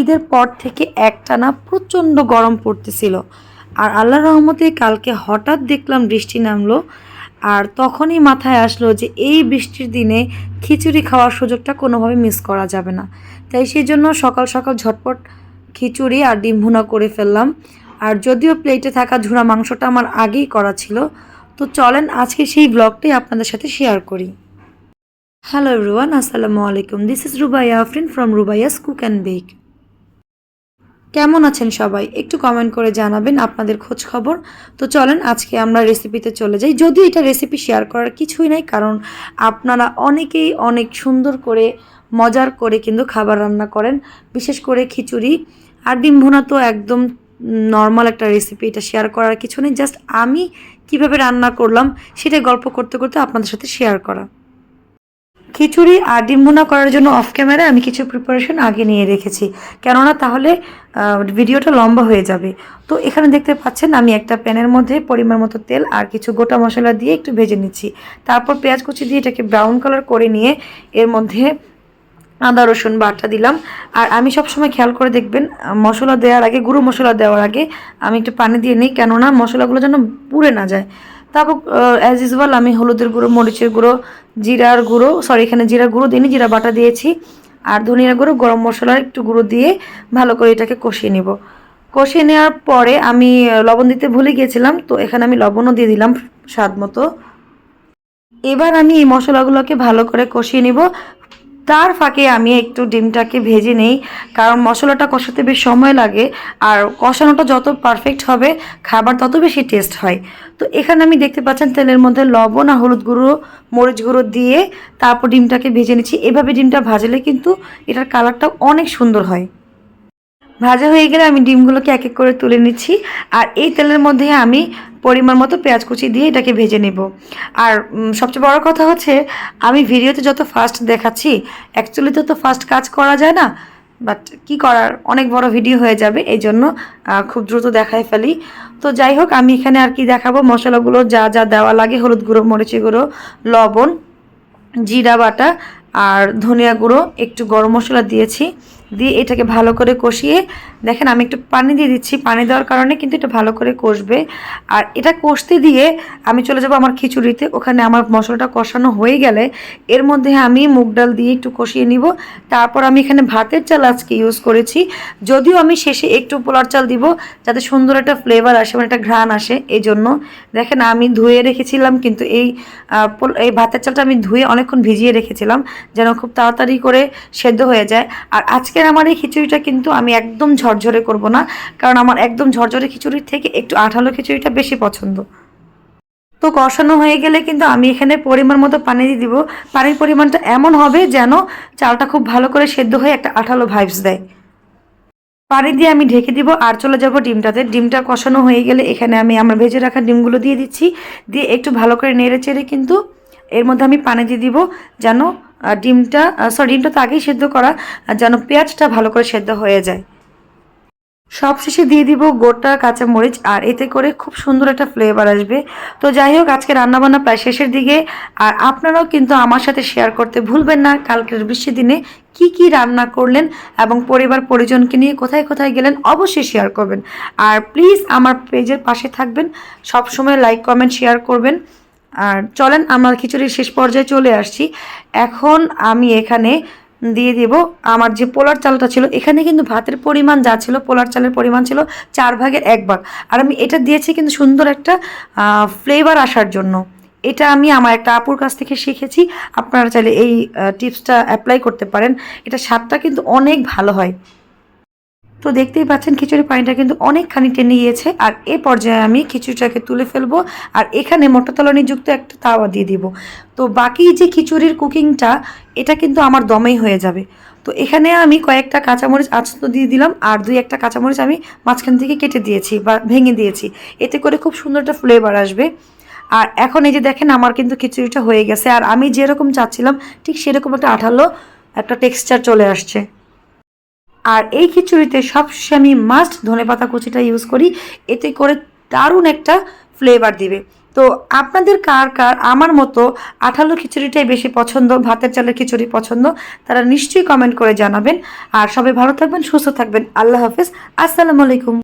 ঈদের পর থেকে একটানা প্রচণ্ড গরম পড়তেছিল। আর আল্লাহ রহমতে কালকে হঠাৎ দেখলাম বৃষ্টি নামলো, আর তখনই মাথায় আসলো যে এই বৃষ্টির দিনে খিচুড়ি খাওয়ার সুযোগটা কোনোভাবে মিস করা যাবে না। তাই সেই জন্য সকাল সকাল ঝটপট খিচুড়ি আর ডিম ভুনা করে ফেললাম। আর যদিও প্লেটে থাকা ঝুড়া মাংসটা আমার আগেই করা ছিল, তো চলেন আজকে সেই ব্লগটাই আপনাদের সাথে শেয়ার করি। হ্যালো এভরিওয়ান আসসালামু আলাইকুম। This is Rubaiya Afrin from Rubaiya's cook and bake কেমন আছেন সবাই? একটু কমেন্ট করে জানাবেন আপনাদের খোঁজ খবর। তো চলেন, আজকে আমরা রেসিপিতে চলে যাই। যদিও এটা রেসিপি শেয়ার করার কিছুই নাই, কারণ আপনারা অনেকেই অনেক সুন্দর করে, মজার করে কিন্তু খাবার রান্না করেন। বিশেষ করে খিচুড়ি আর ডিম ভুনা তো একদম নর্মাল একটা রেসিপি এটা শেয়ার করার কিছু নেই। জাস্ট আমি কীভাবে রান্না করলাম সেটাই গল্প করতে করতে আপনাদের সাথে শেয়ার করা। খিচুড়ি আর ডিম ভুনা করার জন্য অফ ক্যামেরায় আমি কিছু প্রিপারেশন আগে নিয়ে রেখেছি। কেননা তাহলে ভিডিওটা লম্বা হয়ে যাবে। তো এখানে দেখতে পাচ্ছেন আমি একটা প্যানের মধ্যে পরিমাণ মতো তেল আর কিছু গোটা মশলা দিয়ে একটু ভেজে নিচ্ছি। তারপর পেঁয়াজ কুচি দিয়ে এটাকে ব্রাউন কালার করে নিয়ে এর মধ্যে আদা, রসুন, বাটা দিলাম। আর আমি সবসময় খেয়াল করে দেখবেন মশলা দেওয়ার আগে, গুঁড়ো মশলা দেওয়ার আগে আমি একটু পানি দিয়ে নিই, কেননা মশলাগুলো যেন পুড়ে না যায়। তারপর অ্যাজ ইউজুয়াল আমি হলুদের গুঁড়ো, মরিচের গুঁড়ো, জিরার গুঁড়ো সরি এখানে জিরা গুঁড়ো দিইনি, জিরা বাটা দিয়েছি। আর ধনিয়া গুঁড়ো, গরম মশলার একটু গুঁড়ো দিয়ে ভালো করে এটাকে কষিয়ে নিব। কষিয়ে নেওয়ার পরে আমি লবণ দিতে ভুলে গিয়েছিলাম, তো এখানে আমি লবণও দিয়ে দিলাম স্বাদ মতো। এবার আমি এই মশলাগুলোকে ভালো করে কষিয়ে নিব। তার ফাঁকে আমি একটু ডিমটাকে ভেজে নেই, কারণ মশলাটা কষাতে বেশ সময় লাগে আর কষানোটা যত পারফেক্ট হবে, খাবার তত বেশি টেস্ট হয়। তো এখানে আমি দেখতে পাচ্ছেন তেলের মধ্যে লবণ আর হলুদ গুঁড়ো, মরিচ গুঁড়ো দিয়ে তারপর ডিমটাকে ভেজে নিচ্ছি। এভাবে ডিমটা ভাজলে কিন্তু এটার কালারটা অনেক সুন্দর হয়। ভাজা হয়ে গেলে আমি ডিমগুলোকে এক এক করে তুলে নিচ্ছি। আর এই তেলের মধ্যে আমি পরিমাণ মতো পেঁয়াজ কুচি দিয়ে এটাকে ভেজে নেব। আর সবচেয়ে বড় কথা হচ্ছে, আমি ভিডিওতে যত ফাস্ট দেখাচ্ছি অ্যাকচুয়ালি তো তো ফাস্ট কাজ করা যায় না বাট কি করার, অনেক বড় ভিডিও হয়ে যাবে, এই জন্য খুব দ্রুত দেখাই ফেলি। তো যাই হোক, আমি এখানে আর কি দেখাবো, মশলাগুলো যা যা দেওয়া লাগে, হলুদ গুঁড়ো, মরিচি গুঁড়ো, লবণ, জিরা বাটা, আর ধনিয়া গুঁড়ো, একটু গরম মশলা দিয়েছি। দিয়ে এটাকে ভালো করে কষিয়ে দেখেন, আমি একটু পানি দিয়ে দিচ্ছি। পানি দেওয়ার কারণে কিন্তু এটা ভালো করে কষবে। আর এটা কষতে দিয়ে আমি চলে যাব আমার খিচুড়িতে। ওখানে আমার মশলাটা কষানো হয়ে গেলে এর মধ্যে আমি মুগ ডাল দিয়ে একটু কষিয়ে নিব। তারপর আমি এখানে ভাতের চাল আজকে ইউজ করেছি। যদিও আমি শেষে একটু পোলার চাল দিব, যাতে সুন্দর একটা ফ্লেভার আসে মানে একটা ঘ্রাণ আসে এই জন্য দেখেন, আমি ধুয়ে রেখেছিলাম, কিন্তু এই এই ভাতের চালটা আমি ধুয়ে অনেকক্ষণ ভিজিয়ে রেখেছিলাম, যেন খুব তাড়াতাড়ি করে সেদ্ধ হয়ে যায়। আর আজকের আমার এই খিচুড়িটা কিন্তু আমি একদম ঝরঝরে করব না, কারণ আমার একদম ঝরঝরে খিচুড়ির থেকে একটু আঠালো খিচুড়িটা বেশি পছন্দ। তো কষানো হয়ে গেলে কিন্তু আমি এখানে পরিমাণ মতো পানি দিয়ে দিব। পানির পরিমাণটা এমন হবে যেন চালটা খুব ভালো করে সেদ্ধ হয়ে একটা আঠালো ভাইবস দেয়। পানি দিয়ে আমি ঢেকে দিব আর চলে যাব ডিমটাতে। ডিমটা কষানো হয়ে গেলে এখানে আমি আমার ভেজে রাখা ডিমগুলো দিয়ে দিচ্ছি। দিয়ে একটু ভালো করে নেড়ে চেড়ে কিন্তু এর মধ্যে আমি পানি দিয়ে দিব যেন ডিমটা সরি ডিমটা তো আগেই সেদ্ধ করা যেন পেঁয়াজটা ভালো করে সেদ্ধ হয়ে যায়। সব শেষে দিয়ে দিব গোটা কাঁচামরিচ, আর এতে করে খুব সুন্দর একটা ফ্লেভার আসবে। তো যাই হোক, আজকে রান্নাবান্না প্রায় শেষের দিকে। আর আপনারাও কিন্তু আমার সাথে শেয়ার করতে ভুলবেন না, কালকের বৃষ্টির দিনে কি কি রান্না করলেন এবং পরিবার পরিজনকে নিয়ে কোথায় কোথায় গেলেন অবশ্যই শেয়ার করবেন। আর প্লিজ আমার পেজের পাশে থাকবেন সব সময় লাইক কমেন্ট শেয়ার করবেন। আর চলেন, আমার খিচুড়ির শেষ পর্যায়ে চলে আসছি। এখন আমি এখানে দিয়ে দেব। আমার যে পোলার চালটা ছিল, এখানে কিন্তু ভাতের পরিমাণ যা ছিল, পোলার চালের পরিমাণ ছিল চার ভাগের এক ভাগ। আর আমি এটা দিয়েছি কিন্তু সুন্দর একটা ফ্লেভার আসার জন্য। এটা আমি আমার একটা আপুর কাছ থেকে শিখেছি। আপনারা চাইলে এই টিপসটা অ্যাপ্লাই করতে পারেন। এটা স্বাদটা কিন্তু অনেক ভালো হয়। তো দেখতেই পাচ্ছেন খিচুড়ি পানিটা কিন্তু অনেকখানি টেনে গিয়েছে। আর এ পর্যায়ে আমি খিচুড়িটাকে তুলে ফেলব আর এখানে মোটরতলানি যুক্ত একটা তাওয়া দিয়ে দিব। তো বাকি যে খিচুড়ির কুকিংটা, এটা কিন্তু আমার দমেই হয়ে যাবে। তো এখানে আমি কয়েকটা কাঁচামরিচ আস্ত দিয়ে দিলাম আর দুই একটা কাঁচামরিচ আমি মাঝখান থেকে কেটে দিয়েছি বা ভেঙে দিয়েছি। এতে করে খুব সুন্দর একটা ফ্লেভার আসবে। আর এখন এই যে দেখেন আমার কিন্তু খিচুড়িটা হয়ে গেছে। আর আমি যেরকম চাচ্ছিলাম, ঠিক সেরকম একটা আঠালো একটা টেক্সচার চলে আসছে। আর এই খিচুড়িতে সবশেষে আমি মাস্ট ধনেপাতা কুচিটা ইউজ করি। এতে করে দারুণ একটা ফ্লেভার দিবে। তো আপনাদের কার কার আমার মতো আঠালো খিচুড়িটাই বেশি পছন্দ, ভাতের চালের খিচুড়ি পছন্দ, তারা নিশ্চয়ই কমেন্ট করে জানাবেন। আর সবাই ভালো থাকবেন, সুস্থ থাকবেন। আল্লাহ হাফিজ। আসসালামু আলাইকুম।